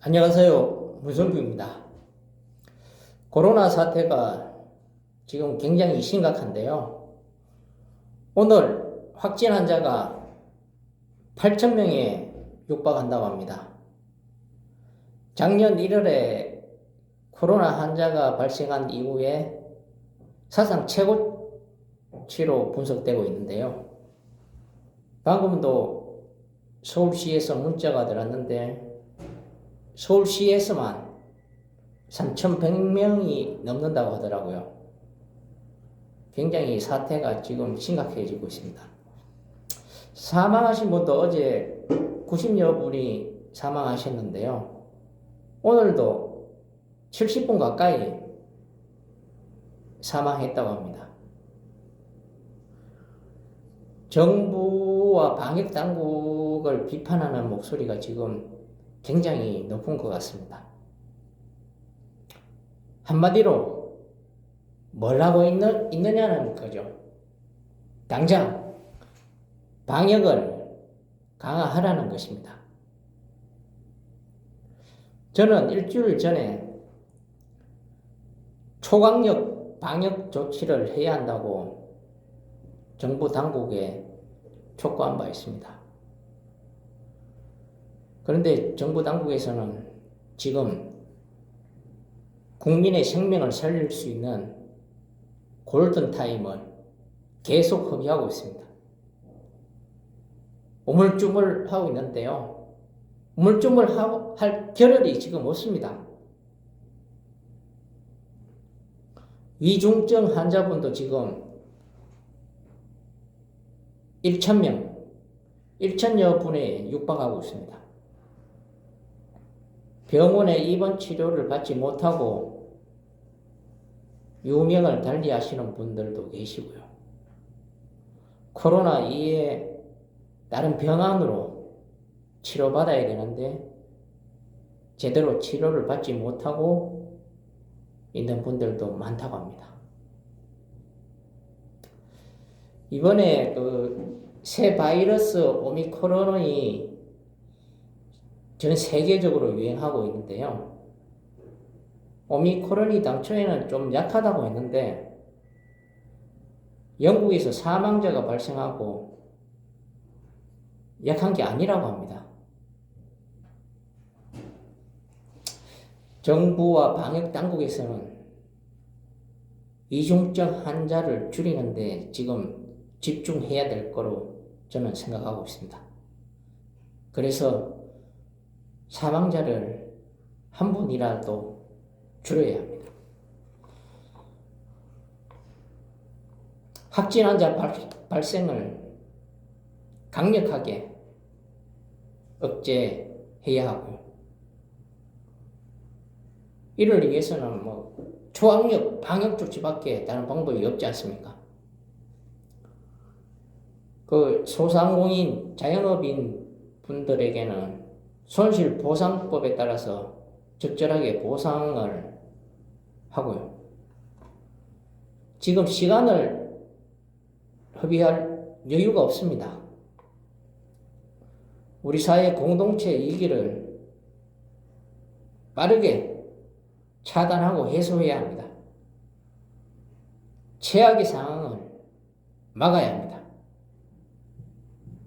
안녕하세요. 문성규입니다. 코로나 사태가 지금 굉장히 심각한데요. 오늘 확진 환자가 8,000명에 육박한다고 합니다. 작년 1월에 코로나 환자가 발생한 이후에 사상 최고치로 분석되고 있는데요. 방금도 서울시에서 문자가 들었는데 서울시에서만 3,100명이 넘는다고 하더라고요. 굉장히 사태가 지금 심각해지고 있습니다. 사망하신 분도 어제 90여 분이 사망하셨는데요. 오늘도 70분 가까이 사망했다고 합니다. 정부와 방역 당국을 비판하는 목소리가 지금 굉장히 높은 것 같습니다. 한마디로 뭘 하고 있는, 있느냐는 거죠. 당장 방역을 강화하라는 것입니다. 저는 일주일 전에 초강력 방역 조치를 해야 한다고 정부 당국에 촉구한 바 있습니다. 그런데 정부 당국에서는 지금 국민의 생명을 살릴 수 있는 골든타임을 계속 허비하고 있습니다. 우물쭈물 하고 있는데요. 우물쭈물 하고 할 겨를이 지금 없습니다. 위중증 환자분도 지금 1,000명, 1,000여 분에 육박하고 있습니다. 병원에 입원 치료를 받지 못하고 유명을 달리 하시는 분들도 계시고요. 코로나 이에 다른 병안으로 치료받아야 되는데 제대로 치료를 받지 못하고 있는 분들도 많다고 합니다. 이번에 그 새 바이러스 오미크론이 전 세계적으로 유행하고 있는데요. 오미크론이 당초에는 좀 약하다고 했는데 영국에서 사망자가 발생하고 약한 게 아니라고 합니다. 정부와 방역 당국에서는 이중증 환자를 줄이는데 지금 집중해야 될 거로 저는 생각하고 있습니다. 그래서 사망자를 한 분이라도 줄여야 합니다. 확진 환자 발, 생을 강력하게 억제해야 하고요. 이를 위해서는 뭐 초학력 방역 조치밖에 다른 방법이 없지 않습니까? 그 소상공인 자영업인 분들에게는 손실 보상법에 따라서 적절하게 보상을 하고요. 지금 시간을 허비할 여유가 없습니다. 우리 사회 공동체 이기를 빠르게 차단하고 해소해야 합니다. 최악의 상황을 막아야 합니다.